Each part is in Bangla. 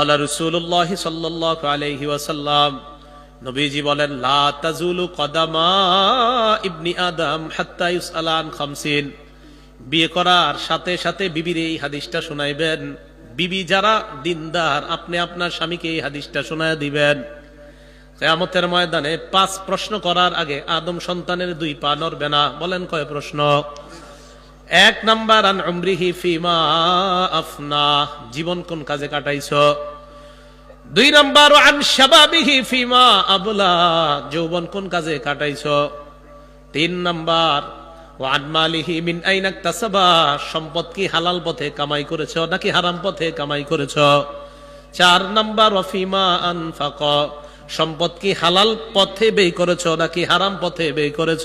আল্লাহ রসুল্লাহ সাল্লাহ আলহি ওয়াসাল্লাম নবীজি বলেন লা কদামা ইবনি আদম হাত্তা ইউসালান খামসিন বিয়ে করার সাথে সাথে বিবির এই হাদিসটা শোনাইবেন। বিবি যারা দিনদার, আপনি আপনার স্বামীকে এই হাদিসটা শোনায় দিবেন। কেয়ামতের ময়দানে পাঁচ প্রশ্ন করার আগে আদম সন্তানের দুই পা নড়বে না। বলেন কয় প্রশ্ন? এক নাম্বার, আন উমরিহি ফিমা আফনা। জীবন কোন কাজে কাটাইছ? দুই নাম্বার আন শাবাবিহি ফিমা আবলা। যৌবন কোন কাজে কাটাইছ? তিন নাম্বার ওয়ান মালিহি মিন আইনাক তাসাবা। সম্পদ কি হালাল পথে কামাই করেছ নাকি হারাম পথে কামাই করেছ? চার নাম্বার ওয়াফিমা আনফাক সম্পদ কি হালাল পথে ব্যয় করেছ নাকি হারাম পথে ব্যয় করেছ?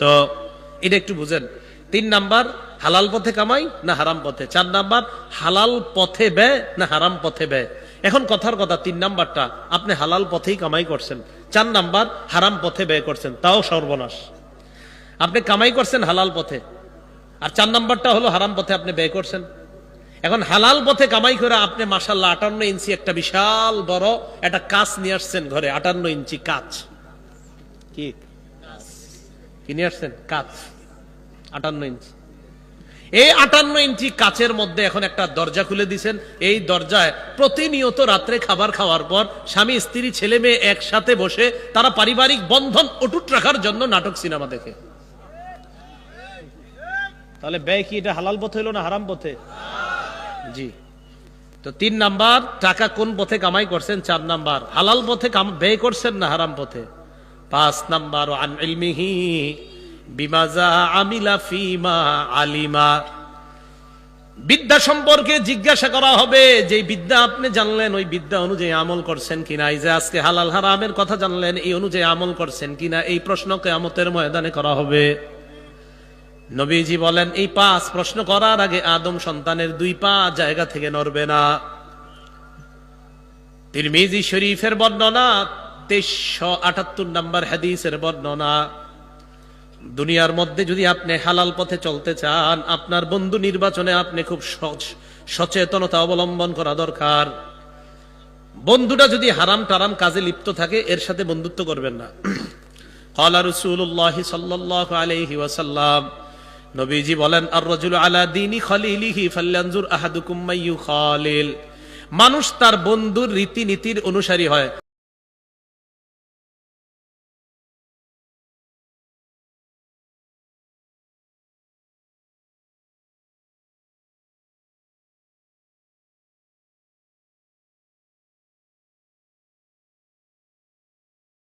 এটা একটু বুঝেন। তিন নাম্বার, হালাল পথে কামাই না হারাম পথে? চার নাম্বার, হালাল পথে ব্যয় না হারাম পথে ব্যয়? এখন কথার কথা, তিন নাম্বারটা, আপনি হালাল পথেই কামাই করছেন। চার নাম্বার, হারাম পথে ব্যয় করছেন। তাও সর্বনাশ। আপনি কামাই করছেন হালাল পথে। আর চার নাম্বারটা হলো হারাম পথে আপনি ব্যয় করছেন। এখন হালাল পথে কামাই করে আপনি মাসাল্লাহ আটান্ন ইঞ্চি একটা বিশাল বড় একটা কাজ নিয়ে আসছেন ঘরে, আটান্ন ইঞ্চি কাজ। কি নিয়ে আসছেন? কাজ। আটান্ন ইঞ্চি। এই আটান্ন ইঞ্চি কাচের মধ্যে এখন একটা দরজা খুলে দিছেন। এই দরজায় প্রতিনিয়ত রাত্রে খাবার খাওয়ার পর স্বামী স্ত্রী ছেলে মেয়ে একসাথে বসে তারা পারিবারিক বন্ধন অটুট রাখার জন্য নাটক সিনেমা দেখে। তাহলে ব্যয় কি এটা হালাল পথে হলো না হারাম পথে? জি। তো তিন নাম্বার টাকা কোন পথে কামাই করছেন? চার নাম্বার হালাল পথে ব্যয় করছেন না হারাম পথে? পাঁচ নাম্বার আন ইলমিহি। বিমাজা আমিলা ফিমা আলিমা। বিদ্যা সম্পর্কে জিজ্ঞাসা করা হবে যে বিদ্যা আপনি জানলেন, ওই বিদ্যা অনুযায়ী আমল করছেন কিনা, এই যে আজকে হালাল হারামের কথা জানলেন, এই অনুযায়ী আমল করছেন কিনা, এই প্রশ্ন কেয়ামতের ময়দানে করা হবে। নবীজি বলেন, এই পাঁচ প্রশ্ন করার আগে আদম সন্তানের দুই পা জায়গা থেকে নড়বে না। তিরমিজি শরীফের বর্ণনা তেইশশো আটাত্তর নম্বর হাদিসের বর্ণনা। দুনিয়ার মধ্যে যদি আপনি হালাল পথে চলতে চান, আপনার বন্ধু নির্বাচনে আপনি খুব সচেতনতা অবলম্বন করা দরকার। বন্ধুটা যদি হারাম টারাম কাজে লিপ্ত থাকে, এর সাথে বন্ধুত্ব করবেন না। কলা রসুল্লাহ আলহি ওয়াসাল্লাম নবীজি বলেন আর রজুল আলা ফাল্লানজুর আহাদুকুম্মাইয়ু খালিল। মানুষ তার বন্ধুর রীতিনীতির অনুসারী হয়।